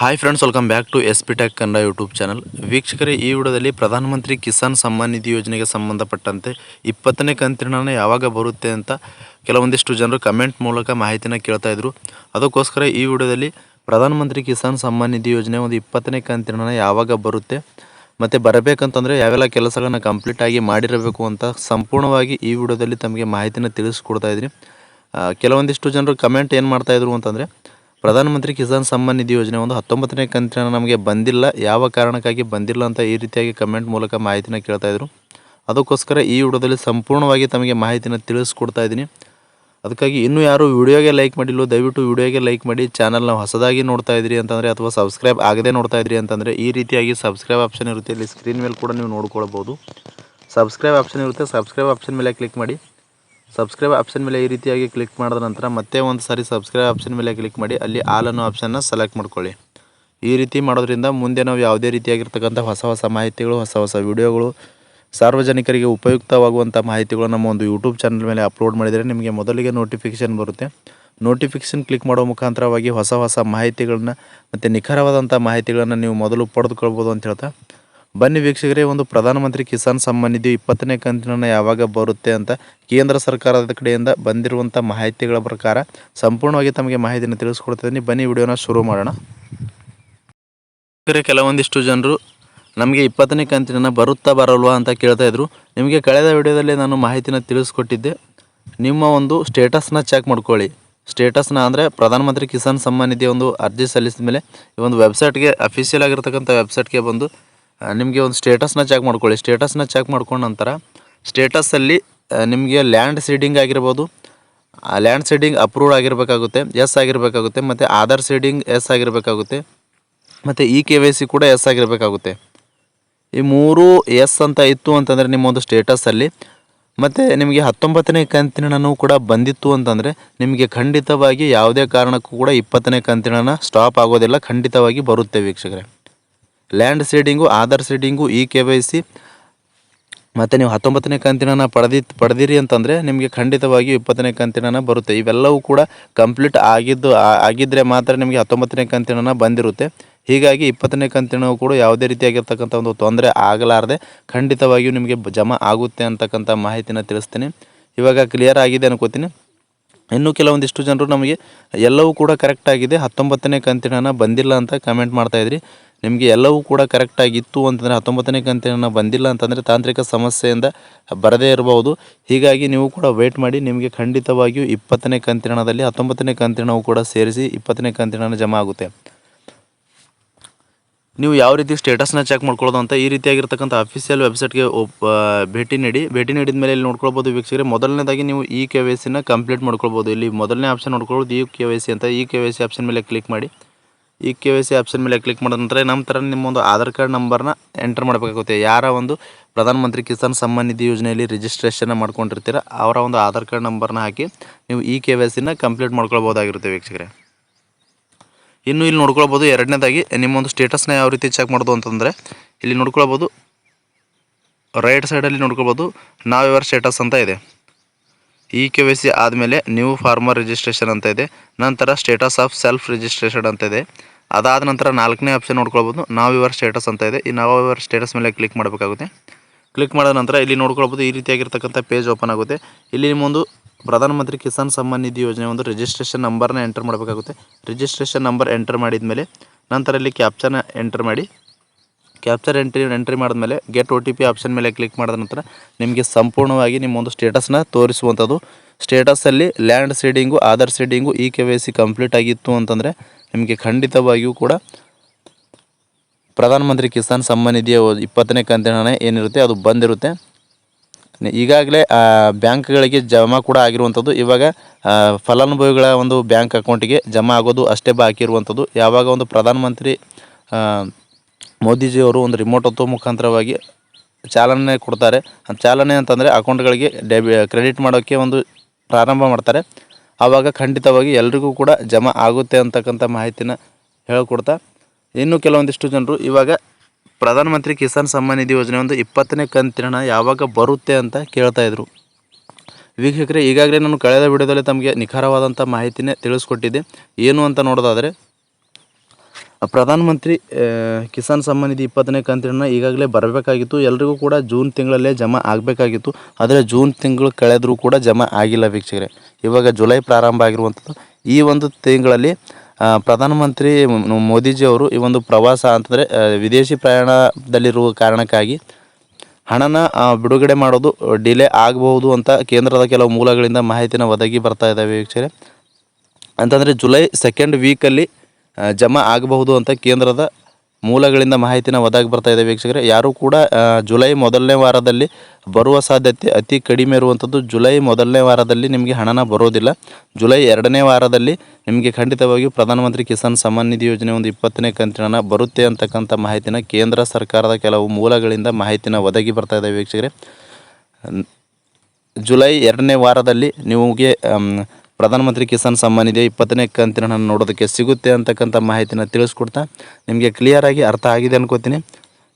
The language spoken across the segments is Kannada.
Hi friends welcome back to S P tech Kannada YouTube channel ವೀಕ್ಷಕರೇ, ಈ ವಿಡಿಯೋದಲ್ಲಿ ಪ್ರಧಾನಮಂತ್ರಿ ಕಿಸಾನ್ ಸಮ್ಮಾನ್ ನಿಧಿ ಯೋಜನೆಗೆ ಸಂಬಂಧಪಟ್ಟಂತೆ ಇಪ್ಪತ್ತನೇ ಕಂತಿನ ಯಾವಾಗ ಬರುತ್ತೆ ಅಂತ ಕೆಲವೊಂದಿಷ್ಟು ಜನರು ಕಮೆಂಟ್ ಮೂಲಕ ಮಾಹಿತಿನ ಕೇಳ್ತಾ ಇದ್ರು. ಅದಕ್ಕೋಸ್ಕರ ಈ ವಿಡಿಯೋದಲ್ಲಿ ಪ್ರಧಾನಮಂತ್ರಿ ಕಿಸಾನ್ ಸಮ್ಮಾನ್ ನಿಧಿ ಯೋಜನೆ ಒಂದು ಇಪ್ಪತ್ತನೇ ಕಂತಿನ ಯಾವಾಗ ಬರುತ್ತೆ, ಮತ್ತು ಬರಬೇಕಂತಂದರೆ ಯಾವೆಲ್ಲ ಕೆಲಸಗಳನ್ನ ಕಂಪ್ಲೀಟ್ ಆಗಿ ಮಾಡಿರಬೇಕು ಅಂತ ಸಂಪೂರ್ಣವಾಗಿ ಈ ವಿಡಿಯೋದಲ್ಲಿ ತಮಗೆ ಮಾಹಿತಿನ ತಿಳಿಸ್ಕೊಡ್ತಾ ಇದ್ದೀನಿ. ಕೆಲವೊಂದಿಷ್ಟು ಜನರು ಕಮೆಂಟ್ ಏನು ಮಾಡ್ತಾಯಿದ್ರು ಅಂತಂದರೆ ಪ್ರಧಾನಮಂತ್ರಿ ಕಿಸಾನ್ ಸಮ್ಮಾನ್ ನಿಧಿ ಯೋಜನೆ ಒಂದು ಹತ್ತೊಂಬತ್ತನೇ ಕಂತಿನ ನಮಗೆ ಬಂದಿಲ್ಲ. ಯಾವ ಕಾರಣಕ್ಕಾಗಿ ಬಂದಿಲ್ಲ ಅಂತ ಈ ರೀತಿಯಾಗಿ ಕಮೆಂಟ್ ಮೂಲಕ ಮಾಹಿತಿನ ಕೇಳ್ತಾ ಇದ್ರು. ಅದಕ್ಕೋಸ್ಕರ ಈ ವಿಡಿಯೋದಲ್ಲಿ ಸಂಪೂರ್ಣವಾಗಿ ತಮಗೆ ಮಾಹಿತಿನ ತಿಳಿಸ್ಕೊಡ್ತಾ ಇದ್ದೀನಿ. ಅದಕ್ಕಾಗಿ ಇನ್ನೂ ಯಾರು ವಿಡಿಯೋಗೆ ಲೈಕ್ ಮಾಡಿಲ್ಲೋ, ದಯವಿಟ್ಟು ವಿಡಿಯೋಗೆ ಲೈಕ್ ಮಾಡಿ ಚಾನಲ್ನ ಹೊಸದಾಗಿ ನೋಡ್ತಾ ಇದ್ರಿ ಅಂತಂದರೆ ಅಥವಾ ಸಬ್ಸ್ಕ್ರೈಬ್ ಆಗದೆ ನೋಡ್ತಾ ಇದ್ರಿ ಅಂತಂದರೆ ಈ ರೀತಿಯಾಗಿ ಸಬ್ಸ್ಕ್ರೈಬ್ ಆಪ್ಷನ್ ಇರುತ್ತೆ. ಇಲ್ಲಿ ಸ್ಕ್ರೀನ್ ಮೇಲೆ ಕೂಡ ನೀವು ನೋಡ್ಕೊಳ್ಬೋದು ಸಬ್ಸ್ಕ್ರೈಬ್ ಆಪ್ಷನ್ ಇರುತ್ತೆ. ಸಬ್ಸ್ಕ್ರೈಬ್ ಆಪ್ಷನ್ ಮೇಲೆ ಕ್ಲಿಕ್ ಮಾಡಿ. ಸಬ್ಸ್ಕ್ರೈಬ್ ಆಪ್ಷನ್ ಮೇಲೆ ಈ ರೀತಿಯಾಗಿ ಕ್ಲಿಕ್ ಮಾಡಿದ ನಂತರ ಮತ್ತೆ ಒಂದು ಸಾರಿ ಸಬ್ಸ್ಕ್ರೈಬ್ ಆಪ್ಷನ್ ಮೇಲೆ ಕ್ಲಿಕ್ ಮಾಡಿ, ಅಲ್ಲಿ ಆಲ್ ಅನ್ನೋ ಆಪ್ಷನ್ನ ಸೆಲೆಕ್ಟ್ ಮಾಡ್ಕೊಳ್ಳಿ. ಈ ರೀತಿ ಮಾಡೋದ್ರಿಂದ ಮುಂದೆ ನಾವು ಯಾವುದೇ ರೀತಿಯಾಗಿರ್ತಕ್ಕಂಥ ಹೊಸ ಹೊಸ ಮಾಹಿತಿಗಳು, ಹೊಸ ಹೊಸ ವಿಡಿಯೋಗಳು ಸಾರ್ವಜನಿಕರಿಗೆ ಉಪಯುಕ್ತವಾಗುವಂಥ ಮಾಹಿತಿಗಳು ನಮ್ಮ ಒಂದು ಯೂಟ್ಯೂಬ್ ಚಾನಲ್ ಮೇಲೆ ಅಪ್ಲೋಡ್ ಮಾಡಿದರೆ ನಿಮಗೆ ಮೊದಲಿಗೆ ನೋಟಿಫಿಕೇಷನ್ ಬರುತ್ತೆ. ನೋಟಿಫಿಕೇಷನ್ ಕ್ಲಿಕ್ ಮಾಡೋ ಮುಖಾಂತರವಾಗಿ ಹೊಸ ಹೊಸ ಮಾಹಿತಿಗಳನ್ನ ಮತ್ತು ನಿಖರವಾದಂಥ ಮಾಹಿತಿಗಳನ್ನು ನೀವು ಮೊದಲು ಪಡೆದುಕೊಳ್ಬೋದು ಅಂತ ಹೇಳ್ತಾ ಬನ್ನಿ ವೀಕ್ಷಕರೇ, ಒಂದು ಪ್ರಧಾನಮಂತ್ರಿ ಕಿಸಾನ್ ಸಮ್ಮಾನ್ ನಿಧಿ ಇಪ್ಪತ್ತನೇ ಕಂತಿನ ಯಾವಾಗ ಬರುತ್ತೆ ಅಂತ ಕೇಂದ್ರ ಸರ್ಕಾರದ ಕಡೆಯಿಂದ ಬಂದಿರುವಂಥ ಮಾಹಿತಿಗಳ ಪ್ರಕಾರ ಸಂಪೂರ್ಣವಾಗಿ ತಮಗೆ ಮಾಹಿತಿಯನ್ನು ತಿಳಿಸ್ಕೊಡ್ತಿದ್ದೀನಿ. ಬನ್ನಿ ವಿಡಿಯೋನ ಶುರು ಮಾಡೋಣ. ಕೆಲವೊಂದಿಷ್ಟು ಜನರು ನಮಗೆ ಇಪ್ಪತ್ತನೇ ಕಂತಿನ ಬರುತ್ತಾ ಬರಲ್ವಾ ಅಂತ ಕೇಳ್ತಾ ಇದ್ರು. ನಿಮಗೆ ಕಳೆದ ವಿಡಿಯೋದಲ್ಲಿ ನಾನು ಮಾಹಿತಿನ ತಿಳಿಸ್ಕೊಟ್ಟಿದ್ದೆ. ನಿಮ್ಮ ಒಂದು ಸ್ಟೇಟಸ್ನ ಚೆಕ್ ಮಾಡ್ಕೊಳ್ಳಿ. ಸ್ಟೇಟಸ್ನ ಅಂದರೆ ಪ್ರಧಾನಮಂತ್ರಿ ಕಿಸಾನ್ ಸಮ್ಮಾನ್ ನಿಧಿ ಒಂದು ಅರ್ಜಿ ಸಲ್ಲಿಸಿದ ಮೇಲೆ ಈ ಒಂದು ವೆಬ್ಸೈಟ್ಗೆ ಅಫಿಷಿಯಲ್ ಆಗಿರ್ತಕ್ಕಂಥ ವೆಬ್ಸೈಟ್ಗೆ ಬಂದು ನಿಮಗೆ ಒಂದು ಸ್ಟೇಟಸ್ನ ಚೆಕ್ ಮಾಡ್ಕೊಳ್ಳಿ. ಸ್ಟೇಟಸ್ನ ಚೆಕ್ ಮಾಡ್ಕೊಂಡ ನಂತರ ಸ್ಟೇಟಸಲ್ಲಿ ನಿಮಗೆ ಲ್ಯಾಂಡ್ ಸೀಡಿಂಗ್ ಆಗಿರ್ಬೋದು ಲ್ಯಾಂಡ್ ಸೀಡಿಂಗ್ ಅಪ್ರೂವ್ಡ್ ಆಗಿರಬೇಕಾಗುತ್ತೆ ಎಸ್ ಆಗಿರಬೇಕಾಗುತ್ತೆ, ಮತ್ತು ಆಧಾರ್ ಸೀಡಿಂಗ್ ಎಸ್ ಆಗಿರಬೇಕಾಗುತ್ತೆ, ಮತ್ತು ಇ ಕೆ ವೈ ಸಿ ಕೂಡ ಎಸ್ ಆಗಿರಬೇಕಾಗುತ್ತೆ. ಈ ಮೂರು ಎಸ್ ಅಂತ ಇತ್ತು ಅಂತಂದರೆ ನಿಮ್ಮ ಒಂದು ಸ್ಟೇಟಸಲ್ಲಿ ಮತ್ತು ನಿಮಗೆ ಹತ್ತೊಂಬತ್ತನೇ ಕಂತಿನ ಕೂಡ ಬಂದಿತ್ತು ಅಂತಂದರೆ ನಿಮಗೆ ಖಂಡಿತವಾಗಿ ಯಾವುದೇ ಕಾರಣಕ್ಕೂ ಕೂಡ ಇಪ್ಪತ್ತನೇ ಕಂತಿನ ಸ್ಟಾಪ್ ಆಗೋದಿಲ್ಲ, ಖಂಡಿತವಾಗಿ ಬರುತ್ತೆ ವೀಕ್ಷಕರೇ. Land seeding Aadhaar seeding E K Y C ಮತ್ತು ನೀವು ಹತ್ತೊಂಬತ್ತನೇ ಕಂತಿನ ಪಡೆದಿ, ಪಡೆದಿರಿ ಅಂತಂದರೆ ನಿಮಗೆ ಖಂಡಿತವಾಗಿಯೂ ಇಪ್ಪತ್ತನೇ ಕಂತಿನ ಬರುತ್ತೆ. ಇವೆಲ್ಲವೂ ಕೂಡ ಕಂಪ್ಲೀಟ್ ಆಗಿದ್ದು ಆಗಿದ್ದರೆ ಮಾತ್ರ ನಿಮಗೆ ಹತ್ತೊಂಬತ್ತನೇ ಕಂತಿನ ಬಂದಿರುತ್ತೆ. ಹೀಗಾಗಿ ಇಪ್ಪತ್ತನೇ ಕಂತಿನವು ಕೂಡ ಯಾವುದೇ ರೀತಿಯಾಗಿರ್ತಕ್ಕಂಥ ಒಂದು ತೊಂದರೆ ಆಗಲಾರದೆ ಖಂಡಿತವಾಗಿಯೂ ನಿಮಗೆ ಜಮಾ ಆಗುತ್ತೆ ಅಂತಕ್ಕಂಥ ಮಾಹಿತಿನ ತಿಳಿಸ್ತೀನಿ. ಇವಾಗ ಕ್ಲಿಯರ್ ಆಗಿದೆ ಅನ್ಕೋತೀನಿ. ಇನ್ನು ಕೆಲವೊಂದಿಷ್ಟು ಜನರು ನಮಗೆ ಎಲ್ಲವೂ ಕೂಡ ಕರೆಕ್ಟ್ ಆಗಿದೆ. ಹತ್ತೊಂಬತ್ತನೇ ಕಂತಿನ ಬಂದಿಲ್ಲ ಅಂತ ಕಮೆಂಟ್ ಮಾಡ್ತಾಯಿದ್ರಿ ನಿಮಗೆ ಎಲ್ಲವೂ ಕೂಡ ಕರೆಕ್ಟಾಗಿತ್ತು ಅಂತಂದರೆ ಹತ್ತೊಂಬತ್ತನೇ ಕಂತಿನ ಬಂದಿಲ್ಲ ಅಂತಂದರೆ ತಾಂತ್ರಿಕ ಸಮಸ್ಯೆಯಿಂದ ಬರದೇ ಇರಬಹುದು. ಹೀಗಾಗಿ ನೀವು ಕೂಡ ವೇಟ್ ಮಾಡಿ, ನಿಮಗೆ ಖಂಡಿತವಾಗಿಯೂ ಇಪ್ಪತ್ತನೇ ಕಂತಿನದಲ್ಲಿ ಹತ್ತೊಂಬತ್ತನೇ ಕಂತಿನವು ಕೂಡ ಸೇರಿಸಿ ಇಪ್ಪತ್ತನೇ ಕಂತಿನ ಜಮಾ ಆಗುತ್ತೆ. ನೀವು ಯಾವ ರೀತಿ ಸ್ಟೇಟಸ್ನ ಚೆಕ್ ಮಾಡ್ಕೊಳ್ಳೋದು ಅಂತ ಈ ರೀತಿಯಾಗಿರ್ತಕ್ಕಂಥ ಅಫಿಷಿಯಲ್ ವೆಬ್ಸೈಟ್ಗೆ ಭೇಟಿ ನೀಡಿ. ಭೇಟಿ ನೀಡಿದ ಮೇಲೆ ಇಲ್ಲಿ ನೋಡ್ಕೊಳ್ಬೋದು ವೀಕ್ಷಕರೇ, ಮೊದಲನೇದಾಗಿ ನೀವು ಇ ಕೆ ವೈ ಸಿನ ಕಂಪ್ಲೀಟ್ ಮಾಡ್ಕೊಳ್ಬೋದು. ಇಲ್ಲಿ ಮೊದಲನೇ ಆಪ್ಷನ್ ನೋಡ್ಕೊಳ್ಬೋದು ಇ ಕೆ ವೈ ಸಿ ಅಂತ. E K Y C option ಮೇಲೆ ಕ್ಲಿಕ್ ಮಾಡಿ. E K Y C option ಮೇಲೆ ಕ್ಲಿಕ್ ಮಾಡಿದ ನಂತರ ನಮ್ಮ ಥರ ನಿಮ್ಮ ಒಂದು ಆಧಾರ್ ಕಾರ್ಡ್ ನಂಬರ್ನ ಎಂಟರ್ ಮಾಡಬೇಕಾಗುತ್ತೆ. ಯಾರ ಒಂದು ಪ್ರಧಾನಮಂತ್ರಿ ಕಿಸಾನ್ ಸಮ್ಮಾನ್ ನಿಧಿ ಯೋಜನೆಯಲ್ಲಿ ರಿಜಿಸ್ಟ್ರೇಷನ್ ಮಾಡ್ಕೊಂಡಿರ್ತೀರ, ಅವರ ಒಂದು ಆಧಾರ್ ಕಾರ್ಡ್ ನಂಬರ್ನ ಹಾಕಿ ನೀವು ಈ ಕೆ ವೈ ಸಿನ ಕಂಪ್ಲೀಟ್ ಮಾಡ್ಕೊಳ್ಬೋದಾಗಿರುತ್ತೆ ವೀಕ್ಷಕರೇ. ಇನ್ನು ಇಲ್ಲಿ ನೋಡ್ಕೊಳ್ಬೋದು ಎರಡನೇದಾಗಿ, ನಿಮ್ಮೊಂದು ಸ್ಟೇಟಸ್ನ ಯಾವ ರೀತಿ ಚೆಕ್ ಮಾಡೋದು ಅಂತಂದರೆ, ಇಲ್ಲಿ ನೋಡ್ಕೊಳ್ಬೋದು ರೈಟ್ ಸೈಡಲ್ಲಿ ನೋಡ್ಕೊಳ್ಬೋದು ನಾವ್ ಯುವರ್ ಸ್ಟೇಟಸ್ ಅಂತ ಇದೆ. ಇ ಕೆ ವೈ ಸಿ ಆದಮೇಲೆ ನ್ಯೂ ಫಾರ್ಮರ್ ರಿಜಿಸ್ಟ್ರೇಷನ್ ಅಂತ ಇದೆ. ನಂತರ ಸ್ಟೇಟಸ್ ಆಫ್ ಸೆಲ್ಫ್ ರಿಜಿಸ್ಟ್ರೇಷನ್ ಅಂತ ಇದೆ. ಅದಾದ ನಂತರ ನಾಲ್ಕನೇ ಆಪ್ಷನ್ ನೋಡ್ಕೊಳ್ಬೋದು. ನಾವು ಇವರ ಸ್ಟೇಟಸ್ ಅಂತ ಇದೆ. ಈ ನಾವು ಇವರ ಸ್ಟೇಟಸ್ ಮೇಲೆ ಕ್ಲಿಕ್ ಮಾಡಬೇಕಾಗುತ್ತೆ. ಕ್ಲಿಕ್ ಮಾಡಿದ ನಂತರ ಇಲ್ಲಿ ನೋಡ್ಕೊಳ್ಬೋದು. ಈ ರೀತಿಯಾಗಿರ್ತಕ್ಕಂಥ ಪೇಜ್ ಓಪನ್ ಆಗುತ್ತೆ. ಇಲ್ಲಿ ನಿಮ್ಮೊಂದು ಪ್ರಧಾನಮಂತ್ರಿ ಕಿಸಾನ್ ಸಮ್ಮಾನ್ ನಿಧಿ ಯೋಜನೆ ಒಂದು ರಿಜಿಸ್ಟ್ರೇಷನ್ ನಂಬರ್ನ ಎಂಟರ್ ಮಾಡಬೇಕಾಗುತ್ತೆ. ರಿಜಿಸ್ಟ್ರೇಷನ್ ನಂಬರ್ ಎಂಟರ್ ಮಾಡಿದ ಮೇಲೆ ನಂತರ ಇಲ್ಲಿ ಕ್ಯಾಪ್ಚರ್ನ ಎಂಟರ್ ಮಾಡಿ ಕ್ಯಾಪ್ಚರ್ ಎಂಟ್ರಿ ಎಂಟ್ರಿ ಮಾಡಿದ್ಮೇಲೆ get O T P option ಮೇಲೆ ಕ್ಲಿಕ್ ಮಾಡಿದ ನಂತರ ನಿಮಗೆ ಸಂಪೂರ್ಣವಾಗಿ ನಿಮ್ಮ ಒಂದು ಸ್ಟೇಟಸ್ನ ತೋರಿಸುವಂಥದ್ದು. ಸ್ಟೇಟಸಲ್ಲಿ land seeding Aadhaar seeding E K Y C complete ಆಗಿತ್ತು ಅಂತಂದರೆ ನಿಮಗೆ ಖಂಡಿತವಾಗಿಯೂ ಕೂಡ ಪ್ರಧಾನಮಂತ್ರಿ ಕಿಸಾನ್ ಸಮ್ಮಾನ್ ನಿಧಿಯ ಇಪ್ಪತ್ತನೇ ಕಂತಿನ ಹಣ ಏನಿರುತ್ತೆ ಅದು ಬಂದಿರುತ್ತೆ. ಈಗಾಗಲೇ ಬ್ಯಾಂಕ್ಗಳಿಗೆ ಜಮಾ ಕೂಡ ಆಗಿರುವಂಥದ್ದು. ಇವಾಗ ಫಲಾನುಭವಿಗಳ ಒಂದು ಬ್ಯಾಂಕ್ ಅಕೌಂಟಿಗೆ ಜಮಾ ಆಗೋದು ಅಷ್ಟೇ ಬಾಕಿ ಇರುವಂಥದ್ದು. ಯಾವಾಗ ಒಂದು ಪ್ರಧಾನಮಂತ್ರಿ ಮೋದಿಜಿಯವರು ಒಂದು ರಿಮೋಟ್ ಅಥವಾ ಮುಖಾಂತರವಾಗಿ ಚಾಲನೆ ಕೊಡ್ತಾರೆ. ಚಾಲನೆ ಅಂತಂದರೆ ಅಕೌಂಟ್ಗಳಿಗೆ ಡೆಬಿ ಕ್ರೆಡಿಟ್ ಮಾಡೋಕ್ಕೆ ಒಂದು ಪ್ರಾರಂಭ ಮಾಡ್ತಾರೆ. ಆವಾಗ ಖಂಡಿತವಾಗಿ ಎಲ್ರಿಗೂ ಕೂಡ ಜಮಾ ಆಗುತ್ತೆ ಅಂತಕ್ಕಂಥ ಮಾಹಿತಿನ ಹೇಳ್ಕೊಡ್ತಾ. ಇನ್ನು ಕೆಲವೊಂದಿಷ್ಟು ಜನರು ಇವಾಗ ಪ್ರಧಾನಮಂತ್ರಿ ಕಿಸಾನ್ ಸಮ್ಮಾನ್ ನಿಧಿ ಯೋಜನೆ ಒಂದು ಇಪ್ಪತ್ತನೇ ಕಂತಿನ ಯಾವಾಗ ಬರುತ್ತೆ ಅಂತ ಕೇಳ್ತಾ ಇದ್ರು. ವೀಕ್ಷಕರೇ, ಈಗಾಗಲೇ ನಾನು ಕಳೆದ ವಿಡಿಯೋದಲ್ಲಿ ತಮಗೆ ನಿಖರವಾದಂಥ ಮಾಹಿತಿನೇ ತಿಳಿಸ್ಕೊಟ್ಟಿದ್ದೆ. ಏನು ಅಂತ ನೋಡೋದಾದರೆ ಪ್ರಧಾನಮಂತ್ರಿ ಮಂತ್ರಿ ಕಿಸಾನ್ ಸಮ್ಮಾನ್ ನಿಧಿ ಇಪ್ಪತ್ತನೇ ಕಂತಿನ ಈಗಾಗಲೇ ಬರಬೇಕಾಗಿತ್ತು. ಎಲ್ರಿಗೂ ಕೂಡ ಜೂನ್ ತಿಂಗಳಲ್ಲೇ ಜಮಾ ಆಗಬೇಕಾಗಿತ್ತು. ಆದರೆ ಜೂನ್ ತಿಂಗಳು ಕಳೆದರೂ ಕೂಡ ಜಮಾ ಆಗಿಲ್ಲ ವೀಕ್ಷಕರೇ. ಇವಾಗ ಜುಲೈ ಪ್ರಾರಂಭ ಆಗಿರುವಂಥದ್ದು. ಈ ಒಂದು ತಿಂಗಳಲ್ಲಿ ಪ್ರಧಾನಮಂತ್ರಿ ಮೋದಿಜಿ ಅವರು ಈ ಒಂದು ಪ್ರವಾಸ ಅಂತಂದರೆ ವಿದೇಶಿ ಪ್ರಯಾಣದಲ್ಲಿರುವ ಕಾರಣಕ್ಕಾಗಿ ಹಣನ ಬಿಡುಗಡೆ ಮಾಡೋದು ಡಿಲೇ ಆಗಬಹುದು ಅಂತ ಕೇಂದ್ರದ ಕೆಲವು ಮೂಲಗಳಿಂದ ಮಾಹಿತಿನ ಒದಗಿ ಬರ್ತಾ ಇದ್ದಾವೆ ವೀಕ್ಷಕರೇ. ಅಂತಂದರೆ ಜುಲೈ ಸೆಕೆಂಡ್ ವೀಕಲ್ಲಿ ಜಮಾ ಆಗಬಹುದು ಅಂತ ಕೇಂದ್ರದ ಮೂಲಗಳಿಂದ ಮಾಹಿತಿನ ಒದಗಿ ಬರ್ತಾ ಇದೆ ವೀಕ್ಷಕರೇ. ಯಾರೂ ಕೂಡ ಜುಲೈ ಮೊದಲನೇ ವಾರದಲ್ಲಿ ಬರುವ ಸಾಧ್ಯತೆ ಅತಿ ಕಡಿಮೆ ಇರುವಂಥದ್ದು ಜುಲೈ ಮೊದಲನೇ ವಾರದಲ್ಲಿ ನಿಮಗೆ ಹಣನ ಬರೋದಿಲ್ಲ. ಜುಲೈ ಎರಡನೇ ವಾರದಲ್ಲಿ ನಿಮಗೆ ಖಂಡಿತವಾಗಿಯೂ ಪ್ರಧಾನಮಂತ್ರಿ ಕಿಸಾನ್ ಸಮ್ಮಾನ್ ನಿಧಿ ಯೋಜನೆ ಒಂದು ಇಪ್ಪತ್ತನೇ ಕಂತಿನ ಬರುತ್ತೆ ಅಂತಕ್ಕಂಥ ಮಾಹಿತಿನ ಕೇಂದ್ರ ಸರ್ಕಾರದ ಕೆಲವು ಮೂಲಗಳಿಂದ ಮಾಹಿತಿನ ಒದಗಿ ಬರ್ತಾ ಇದೆ ವೀಕ್ಷಕರೇ. ಜುಲೈ ಎರಡನೇ ವಾರದಲ್ಲಿ ನಿಮಗೆ ಪ್ರಧಾನಮಂತ್ರಿ ಕಿಸಾನ್ ಸಮ್ಮಾನ್ ಇದೆ ಇಪ್ಪತ್ತನೇ ಕಂತಿನ ನಾನು ನೋಡೋದಕ್ಕೆ ಸಿಗುತ್ತೆ ಅಂತಕ್ಕಂಥ ಮಾಹಿತಿನ ತಿಳಿಸ್ಕೊಡ್ತಾ ನಿಮಗೆ ಕ್ಲಿಯರಾಗಿ ಅರ್ಥ ಆಗಿದೆ ಅನ್ಕೋತೀನಿ.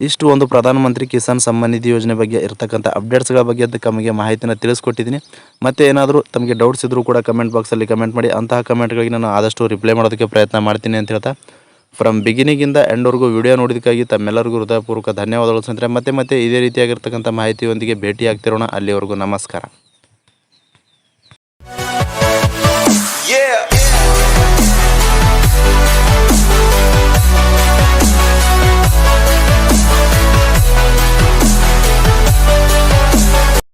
ಇಷ್ಟು ಒಂದು ಪ್ರಧಾನಮಂತ್ರಿ ಕಿಸಾನ್ ಸಮ್ಮಾನ್ ನಿಧಿ ಯೋಜನೆ ಬಗ್ಗೆ ಇರತಕ್ಕಂಥ ಅಪ್ಡೇಟ್ಸ್ಗಳ ಬಗ್ಗೆ ತಮಗೆ ಮಾಹಿತಿನ ತಿಳಿಸ್ಕೊಟ್ಟಿದ್ದೀನಿ. ಮತ್ತೆ ಏನಾದರೂ ತಮಗೆ ಡೌಟ್ಸ್ ಇದ್ದರೂ ಕೂಡ ಕಮೆಂಟ್ ಬಾಕ್ಸಲ್ಲಿ ಕಮೆಂಟ್ ಮಾಡಿ, ಅಂತಹ ಕಮೆಂಟ್ಗಳಿಗೆ ನಾನು ಆದಷ್ಟು ರಿಪ್ಲೈ ಮಾಡೋದಕ್ಕೆ ಪ್ರಯತ್ನ ಮಾಡ್ತೀನಿ ಅಂತ ಹೇಳ್ತಾ. ಫ್ರಮ್ ಬಿಗಿನಿಂಗಿಂದ ಎಂಡ್ವರೆಗೂ ವಿಡಿಯೋ ನೋಡಿದ್ದಕ್ಕಾಗಿ ತಮ್ಮೆಲ್ಲರಿಗೂ ಹೃದಯಪೂರ್ವಕ ಧನ್ಯವಾದಗಳು ಸ್ನೇಹಿತರೆ. ಮತ್ತೆ ಮತ್ತೆ ಇದೇ ರೀತಿಯಾಗಿರ್ತಕ್ಕಂಥ ಮಾಹಿತಿಯೊಂದಿಗೆ ಭೇಟಿಯಾಗ್ತಿರೋಣ. ಅಲ್ಲಿವರೆಗೂ ನಮಸ್ಕಾರ.